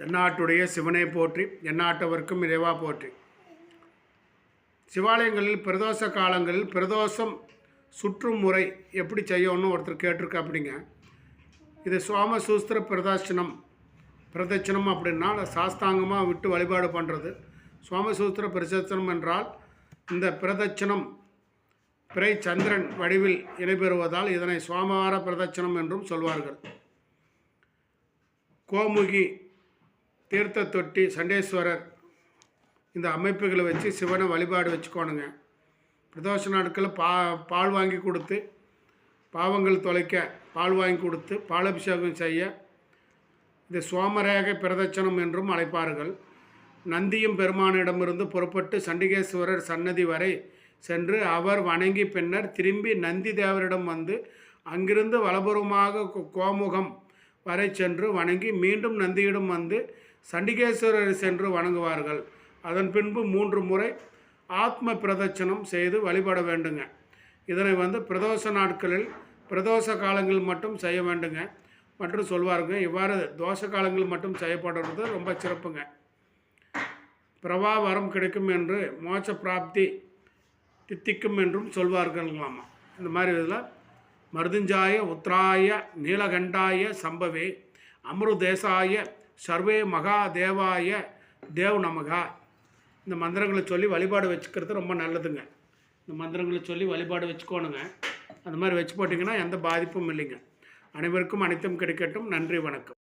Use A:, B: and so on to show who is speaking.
A: தென்னாட்டுடைய சிவனை போற்றி எந்நாட்டவர்க்கும் இறைவா போற்றி. சிவாலயங்களில் பிரதோஷ காலங்களில் பிரதோஷம் சுற்றும் முறை எப்படி செய்யணும்னு ஒருத்தர் கேட்டிருக்க அப்படிங்க இது சோம சூஸ்திர பிரதட்சணம். பிரதட்சணம் அப்படின்னா சாஸ்தாங்கமாக விட்டு வழிபாடு பண்ணுறது. சோமசூத்திர பிரதட்சணம் என்றால் இந்த பிரதட்சணம் பிறை சந்திரன் வடிவில் இடைபெறுவதால் இதனை சோமவார பிரதட்சணம் என்றும் சொல்வார்கள். கோமுகி தீர்த்த தொட்டி சண்டேஸ்வரர் இந்த அமைப்புகளை வச்சு சிவனை வழிபாடு வச்சுக்கோணுங்க. பிரதோஷ நாட்களில் பா பால் வாங்கி கொடுத்து பாவங்கள் தொலைக்க பால் வாங்கி கொடுத்து பாலபிஷேகம் செய்ய இது சோமரேகை பிரதட்சணம் என்றும் அழைப்பார்கள். நந்தியும் பெருமானிடமிருந்து புறப்பட்டு சண்டிகேஸ்வரர் சன்னதி வரை சென்று அவர் வணங்கி பின்னர் திரும்பி நந்தி தேவரிடம் வந்து அங்கிருந்து வலபுறமாக கோ- கோமுகம் வரை சென்று வணங்கி மீண்டும் நந்தியிடம் வந்து சண்டிகேஸ்வரர் சென்று வணங்குவார்கள். அதன் பின்பு மூன்று முறை ஆத்ம பிரதட்சணம் செய்து வழிபட வேண்டுங்க. இதனை வந்து பிரதோஷ நாட்களில் பிரதோஷ காலங்களில் மட்டும் செய்ய வேண்டுங்க. மற்றும் சொல்வாருங்க இவ்வாறு தோஷ காலங்களில் மட்டும் செய்யப்படுறது ரொம்ப சிறப்புங்க. பிரபா வரம் கிடைக்கும் என்று மோட்ச பிராப்தி தித்திக்கும் என்றும் சொல்வார்களாமா இந்த மாதிரி இதில் மருதுஞ்சாய உத்ராய நீலகண்டாய சம்பவே அமிர்தேசாய சர்வே மகா தேவாய தேவ் நமகா. இந்த மந்திரங்களை சொல்லி வழிபாடு வச்சுக்கிறது ரொம்ப நல்லதுங்க. இந்த மந்திரங்களை சொல்லி வழிபாடு வச்சுக்கோணுங்க. அந்த மாதிரி வச்சு போட்டிங்கன்னா எந்த பாதிப்பும் இல்லைங்க. அனைவருக்கும் அனைத்தும் கிடைக்கட்டும். நன்றி வணக்கம்.